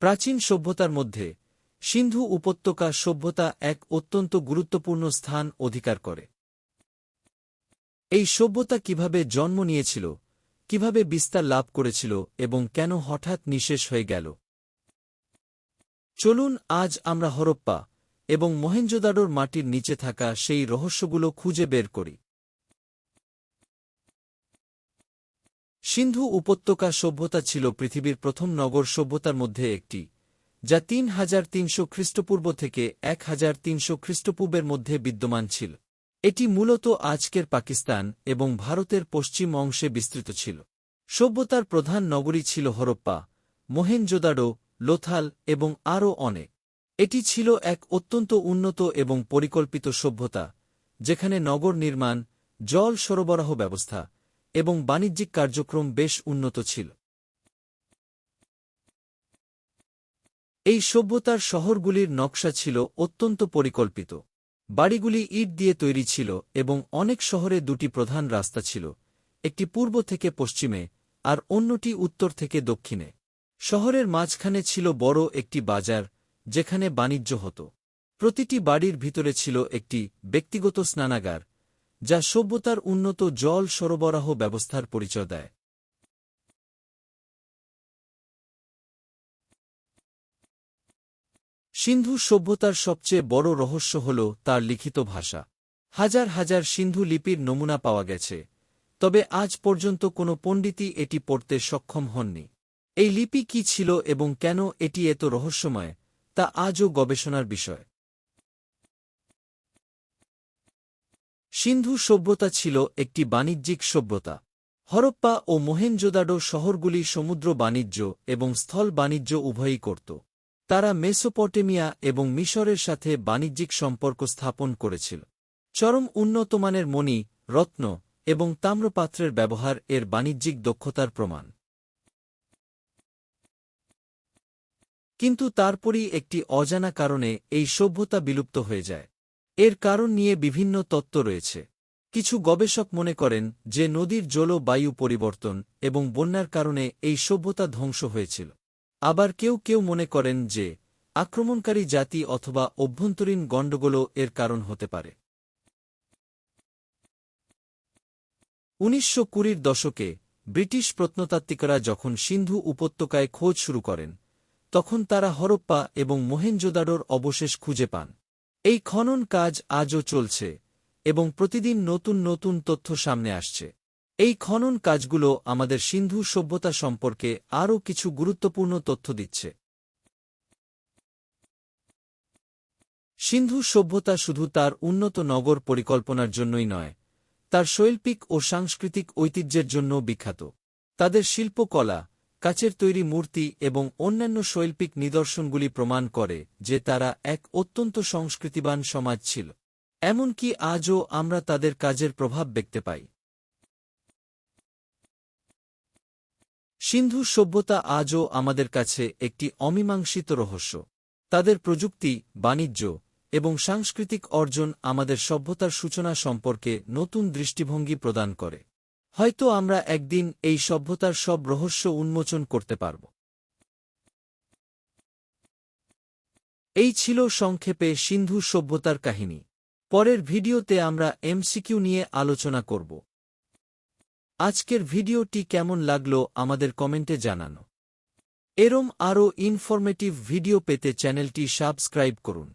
প্রাচীন সভ্যতার মধ্যে, সিন্ধু উপত্যকা সভ্যতা এক অত্যন্ত গুরুত্বপূর্ণ স্থান অধিকার করে। এই সভ্যতা কীভাবে জন্ম নিয়েছিল, কীভাবে বিস্তার লাভ করেছিল এবং কেন হঠাৎ নিঃশেষ হয়ে গেল? চলুন আজ আমরা হরপ্পা এবং মহেঞ্জোদারোর মাটির নিচে থাকা সেই রহস্যগুলো খুঁজে বের করি। সিন্ধু উপত্যকা সভ্যতা ছিল পৃথিবীর প্রথম নগর সভ্যতার মধ্যে একটি, যা তিন হাজার তিনশো খ্রিস্টপূর্ব থেকে এক হাজার তিনশো খ্রিস্টপূর্বের মধ্যে বিদ্যমান ছিল। এটি মূলত আজকের পাকিস্তান এবং ভারতের পশ্চিম অংশে বিস্তৃত ছিল। সভ্যতার প্রধান নগরী ছিল হরপ্পা মোহেনজোদাডো লোথাল এবং আরও অনেক। এটি ছিল এক অত্যন্ত উন্নত এবং পরিকল্পিত সভ্যতা, যেখানে নগর নির্মাণ, জল সরবরাহ ব্যবস্থা এবং বাণিজ্যিক কার্যক্রম বেশ উন্নত ছিল। এই সভ্যতার শহরগুলির নকশা ছিল অত্যন্ত পরিকল্পিত। বাড়িগুলি ইট দিয়ে তৈরি ছিল এবং অনেক শহরে দুটি প্রধান রাস্তা ছিল, একটি পূর্ব থেকে পশ্চিমে আর অন্যটি উত্তর থেকে দক্ষিণে। শহরের মাঝখানে ছিল বড় একটি বাজার, যেখানে বাণিজ্য হতো। প্রতিটি বাড়ির ভিতরে ছিল একটি ব্যক্তিগত স্নানাগার যা সভ্যতার উন্নত জল সরবরাহ ব্যবস্থার পরিচয় দেয়। সিন্ধু সভ্যতার সবচেয়ে বড় রহস্য হল তার লিখিত ভাষা। হাজার হাজার সিন্ধু লিপির নমুনা পাওয়া গেছে, তবে আজ পর্যন্ত কোনো পণ্ডিতই এটি পড়তে সক্ষম হননি। এই লিপি কি ছিল এবং কেন এটি এত রহস্যময়, তা আজও গবেষণার বিষয়। সিন্ধু সভ্যতা ছিল একটি বাণিজ্যিক সভ্যতা। হরপ্পা ও মোহেনজোদাডো শহরগুলি সমুদ্র বাণিজ্য এবং স্থল বাণিজ্য উভয়ই করত। তারা মেসোপটেমিয়া এবং মিশরের সাথে বাণিজ্যিক সম্পর্ক স্থাপন করেছিল। চরম উন্নতমানের মণি, রত্ন এবং তাম্রপাত্রের ব্যবহার এর বাণিজ্যিক দক্ষতার প্রমাণ। কিন্তু তারপরই একটি অজানা কারণে এই সভ্যতা বিলুপ্ত হয়ে যায়। এর কারণ নিয়ে বিভিন্ন তত্ত্ব রয়েছে। কিছু গবেষক মনে করেন যে নদীর জলবায়ু পরিবর্তন এবং বন্যার কারণে এই সভ্যতা ধ্বংস হয়েছিল। আবার কেউ কেউ মনে করেন যে আক্রমণকারী জাতি অথবা অভ্যন্তরীণ গণ্ডগোলও এর কারণ হতে পারে। উনিশশো কুড়ির দশকে ব্রিটিশ প্রত্নতাত্ত্বিকরা যখন সিন্ধু উপত্যকায় খোঁজ শুরু করেন, তখন তারা হরপ্পা এবং মোহেনজোদাডোর অবশেষ খুঁজে পান। এই খনন কাজ আজও চলছে এবং প্রতিদিন নতুন নতুন তথ্য সামনে আসছে। এই খনন কাজগুলো আমাদের সিন্ধু সভ্যতা সম্পর্কে আরও কিছু গুরুত্বপূর্ণ তথ্য দিচ্ছে। সিন্ধু সভ্যতা শুধু তার উন্নত নগর পরিকল্পনার জন্যই নয়, তার শৈল্পিক ও সাংস্কৃতিক ঐতিহ্যের জন্য বিখ্যাত। তাদের শিল্পকলা কাচের তৈরি মূর্তি এবং অন্যান্য শৈল্পিক নিদর্শনগুলি প্রমাণ করে যে তারা এক অত্যন্ত সংস্কৃতিবান সমাজ ছিল। এমনকি আজও আমরা তাদের কাজের প্রভাব দেখতে পাই। সিন্ধু সভ্যতা আজও আমাদের কাছে একটি অমীমাংসিত রহস্য। তাদের প্রযুক্তি, বাণিজ্য এবং সাংস্কৃতিক অর্জন আমাদের সভ্যতার সূচনা সম্পর্কে নতুন দৃষ্টিভঙ্গি প্রদান করে। হয়তো আমরা একদিন এই সভ্যতার সব রহস্য উন্মোচন করতে পারব। এই ছিল সংক্ষেপে সিন্ধু সভ্যতার কাহিনী। পরের ভিডিওতে আমরা এমসিকিউ নিয়ে আলোচনা করব। আজকের ভিডিওটি কেমন লাগল আমাদের কমেন্টে জানানো। এরম আরও ইনফরমেটিভ ভিডিও পেতে চ্যানেলটি সাবস্ক্রাইব করুন।